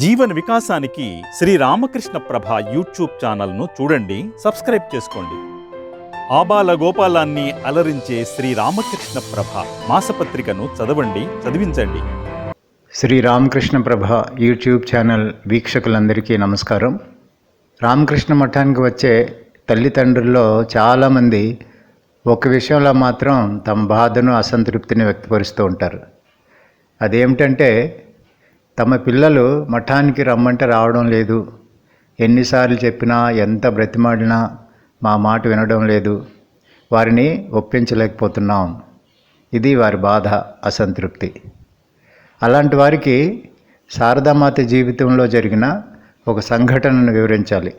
జీవన వికాసానికి శ్రీ రామకృష్ణ ప్రభ యూట్యూబ్ ఛానల్ను చూడండి సబ్స్క్రైబ్ చేసుకోండి. ఆబాల గోపాలాన్ని అలరించే శ్రీ రామకృష్ణ ప్రభ మాసపత్రికను చదవండి చదివించండి. శ్రీ రామకృష్ణ ప్రభ యూట్యూబ్ ఛానల్ వీక్షకులందరికీ నమస్కారం. రామకృష్ణ మఠానికి వచ్చే తల్లిదండ్రుల్లో చాలామంది ఒక విషయంలో మాత్రం తమ బాధను అసంతృప్తిని వ్యక్తపరుస్తూ ఉంటారు. అదేమిటంటే తమ పిల్లలు మఠానికి రమ్మంటే రావడం లేదు. ఎన్నిసార్లు చెప్పినా ఎంత బ్రతిమాడినా మా మాట వినడం లేదు. వారిని ఒప్పించలేకపోతున్నాం. ఇది వారి బాధ అసంతృప్తి. అలాంటి వారికి శారదామాత జీవితంలో జరిగిన ఒక సంఘటనను వివరించాలి.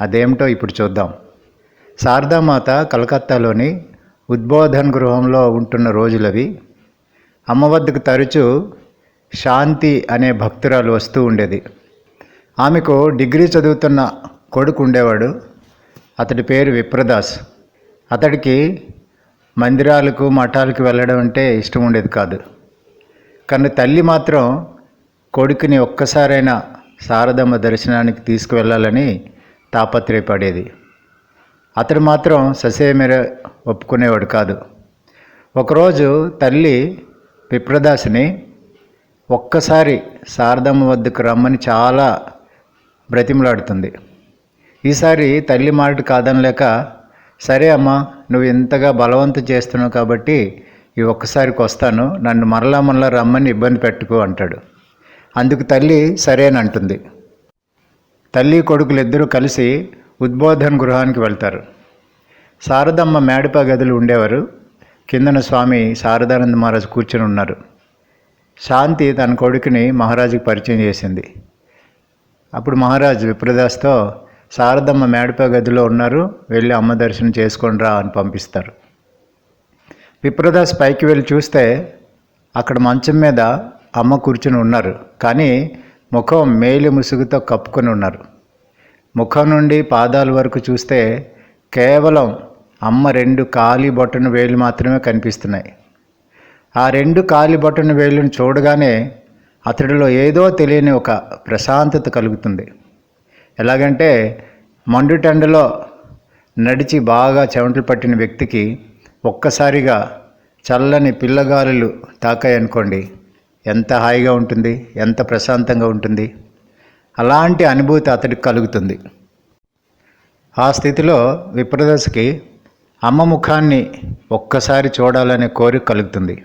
అదేమిటో ఇప్పుడు చూద్దాం. శారదామాత కలకత్తాలోని ఉద్బోధన్ గృహంలో ఉంటున్న రోజులవి. అమ్మ వద్దకు తరచూ శాంతి అనే భక్తురాలు వస్తూ ఉండేది. ఆమెకు డిగ్రీ చదువుతున్న కొడుకు ఉండేవాడు. అతడి పేరు విప్రదాస్. అతడికి మందిరాలకు మఠాలకు వెళ్ళడం అంటే ఇష్టం ఉండేది కాదు. కానీ తల్లి మాత్రం కొడుకుని ఒక్కసారైనా శారదమ్మ దర్శనానికి తీసుకువెళ్ళాలని తాపత్రయపడేది. అతడు మాత్రం ససేమిర ఒప్పుకునేవాడు కాదు. ఒకరోజు తల్లి విప్రదాస్ని ఒక్కసారి శారదమ్మ వద్దకు రమ్మని చాలా బ్రతిమలాడుతుంది. ఈసారి తల్లి మాట కాదనలేక సరే అమ్మా నువ్వు ఇంతగా బలవంతం చేస్తున్నావు కాబట్టి ఈ ఒక్కసారికి వస్తాను నన్ను మరలా మరలా రమ్మని ఇబ్బంది పెట్టుకో అంటాడు. అందుకు తల్లి సరేనంటుంది తల్లి కొడుకులు ఇద్దరూ కలిసి ఉద్బోధన గృహానికి వెళ్తారు. శారదమ్మ మేడప గదులు ఉండేవారు. కిందన స్వామి శారదానంద మహారాజు కూర్చొని ఉన్నారు. శాంతి తన కొడుకుని మహారాజుకి పరిచయం చేసింది. అప్పుడు మహారాజు విప్రదాస్తో శారదమ్మ మేడప గదిలో ఉన్నారు వెళ్ళి అమ్మ దర్శనం చేసుకొని రా అని పంపిస్తారు. విప్రదాస్ పైకి వెళ్ళి చూస్తే అక్కడ మంచం మీద అమ్మ కూర్చుని ఉన్నారు. కానీ ముఖం మేలి ముసుగుతో కప్పుకొని ఉన్నారు. ముఖం నుండి పాదాల వరకు చూస్తే కేవలం అమ్మ రెండు ఖాళీ బొట్టను వేలు మాత్రమే కనిపిస్తున్నాయి. ఆ రెండు కాలి బొట్టన వేళ్ళను చూడగానే అతడిలో ఏదో తెలియని ఒక ప్రశాంతత కలుగుతుంది. ఎలాగంటే మండుటెండలో నడిచి బాగా చెమటలు పట్టిన వ్యక్తికి ఒక్కసారిగా చల్లని పిల్లగాలులు తాకాయనుకోండి ఎంత హాయిగా ఉంటుంది ఎంత ప్రశాంతంగా ఉంటుంది అలాంటి అనుభూతి అతడికి కలుగుతుంది. ఆ స్థితిలో విప్రదశకి అమ్మ ముఖాన్ని ఒక్కసారి చూడాలనే కోరిక కలుగుతుంది.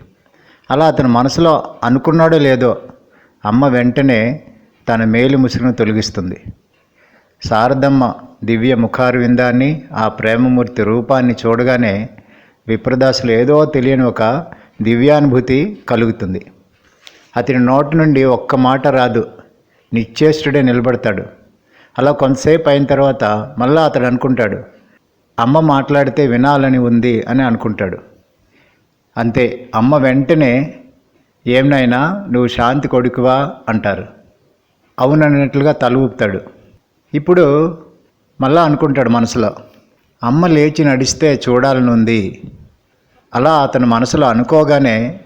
అలా అతని మనసులో అనుకున్నాడో లేదో అమ్మ వెంటనే తన మేలు ముసుగును తొలగిస్తుంది. శారదమ్మ దివ్య ముఖారవిందాన్ని ఆ ప్రేమమూర్తి రూపాన్ని చూడగానే విప్రదాసులు ఏదో తెలియని ఒక దివ్యానుభూతి కలుగుతుంది. అతని నోటి నుండి ఒక్క మాట రాదు. నిశ్చేష్టుడే నిలబడతాడు. అలా కొంతసేపు అయిన తర్వాత మళ్ళా అతడు అనుకుంటాడు అమ్మ మాట్లాడితే వినాలని ఉంది అని అనుకుంటాడు. అంతే. అమ్మ వెంటనే ఏమినైనా నువ్వు శాంతి కొడుకువా? అంటారు. అవునన్నట్లుగా తల ఊపుతాడు. ఇప్పుడు మళ్ళా అనుకుంటాడు మనసులో అమ్మ లేచి నడిస్తే చూడాలని ఉంది అలా అతను మనసులో అనుకోగానే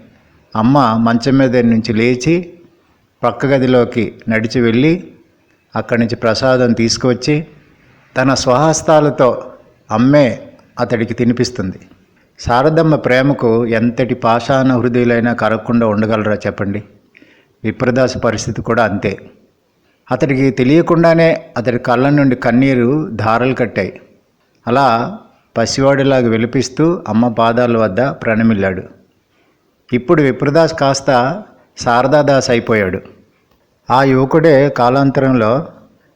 అమ్మ మంచం మీద నుంచి లేచి పక్క గదిలోకి నడిచి వెళ్ళి అక్కడి నుంచి ప్రసాదం తీసుకువచ్చి తన స్వహస్తాలతో అమ్మే అతడికి తినిపిస్తుంది. శారదమ్మ ప్రేమకు ఎంతటి పాషాణ హృదయులైనా కరగకుండా ఉండగలరా చెప్పండి? విప్రదాస పరిస్థితి కూడా అంతే. అతడికి తెలియకుండానే అతడి కళ్ళ నుండి కన్నీరు ధారలు కట్టాయి. అలా పసివాడిలాగా విలిపిస్తూ అమ్మ పాదాల వద్ద ప్రణమిల్లాడు. ఇప్పుడు విప్రదాస్ కాస్త శారదాదాస్ అయిపోయాడు. ఆ యువకుడే కాలాంతరంలో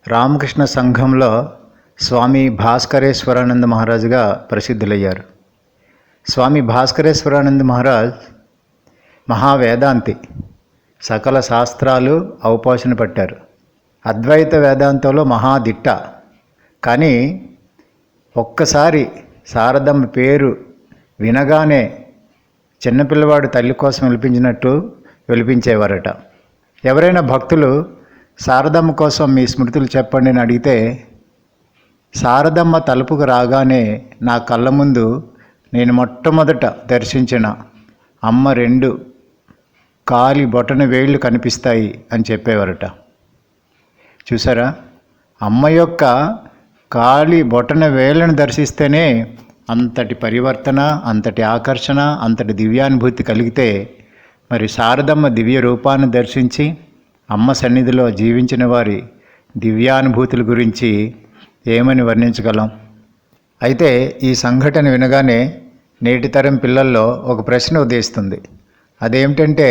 రామకృష్ణ సంఘంలో స్వామి భాస్కరేశ్వరానంద మహారాజుగా ప్రసిద్ధులయ్యారు. స్వామి భాస్కరేశ్వరానంద మహారాజ్ మహావేదాంతి. సకల శాస్త్రాలు అవపోషణ పట్టారు. అద్వైత వేదాంతంలో మహాదిట్ట. కానీ ఒక్కసారి శారదమ్మ పేరు వినగానే చిన్నపిల్లవాడు తల్లి కోసం విలిపించినట్టు విలిపించేవారట. ఎవరైనా భక్తులు శారదమ్మ కోసం మీ స్మృతులు చెప్పండి అని అడిగితే శారదమ్మ తలుపుకు రాగానే నా కళ్ళ ముందు నేను మొట్టమొదట దర్శించిన అమ్మ రెండు కాలి బొటన వేళ్ళు కనిపిస్తాయి అని చెప్పేవారట. చూసారా? అమ్మ యొక్క కాలి బొటన వేళ్ళను దర్శిస్తేనే అంతటి పరివర్తన అంతటి ఆకర్షణ అంతటి దివ్యానుభూతి కలిగితే మరి శారదమ్మ దివ్య రూపాన్ని దర్శించి అమ్మ సన్నిధిలో జీవించిన వారి దివ్యానుభూతుల గురించి ఏమని వర్ణించగలం? అయితే ఈ సంఘటన వినగానే నేటి తరం పిల్లల్లో ఒక ప్రశ్న ఉదయిస్తుంది. అదేమిటంటే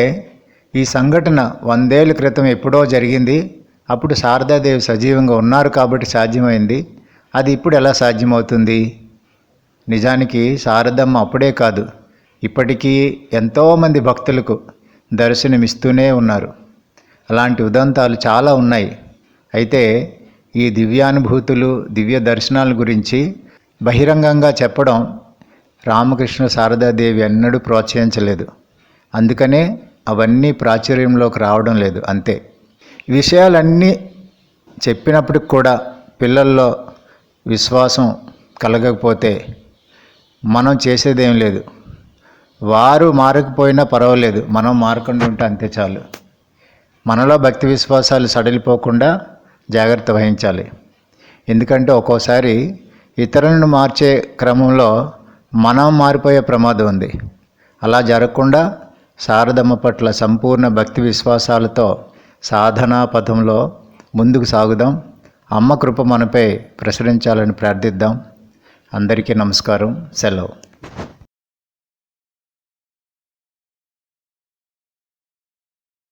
ఈ సంఘటన వందేళ్ళ క్రితం ఎప్పుడో జరిగింది? అప్పుడు శారదాదేవి సజీవంగా ఉన్నారు కాబట్టి సాధ్యమైంది. అది ఇప్పుడు ఎలా సాధ్యమవుతుంది? నిజానికి శారదమ్మ అప్పుడే కాదు. ఇప్పటికీ ఎంతోమంది భక్తులకు దర్శనమిస్తూనే ఉన్నారు. అలాంటి ఉదంతాలు చాలా ఉన్నాయి. అయితే ఈ దివ్యానుభూతులు దివ్య దర్శనాల గురించి బహిరంగంగా చెప్పడం రామకృష్ణ శారదాదేవి ఎన్నడూ ప్రోత్సహించలేదు. అందుకనే అవన్నీ ప్రాచుర్యంలోకి రావడం లేదు అంతే. విషయాలన్నీ చెప్పినప్పటికి కూడా పిల్లల్లో విశ్వాసం కలగకపోతే మనం చేసేదేం లేదు. వారు మారకపోయినా పర్వాలేదు మనం మారకుండా ఉంటే అంతే చాలు. మనలో భక్తి విశ్వాసాలు సడలిపోకుండా జాగ్రత్త వహించాలి. ఎందుకంటే ఒక్కోసారి ఇతరులను మార్చే క్రమంలో మనం మారిపోయే ప్రమాదం ఉంది. అలా జరగకుండా శారదమ్మ పట్ల సంపూర్ణ భక్తి విశ్వాసాలతో సాధనా పథంలో ముందుకు సాగుదాం. అమ్మ కృప మనపై ప్రసరించాలని ప్రార్థిద్దాం. అందరికీ నమస్కారం. సెలవు.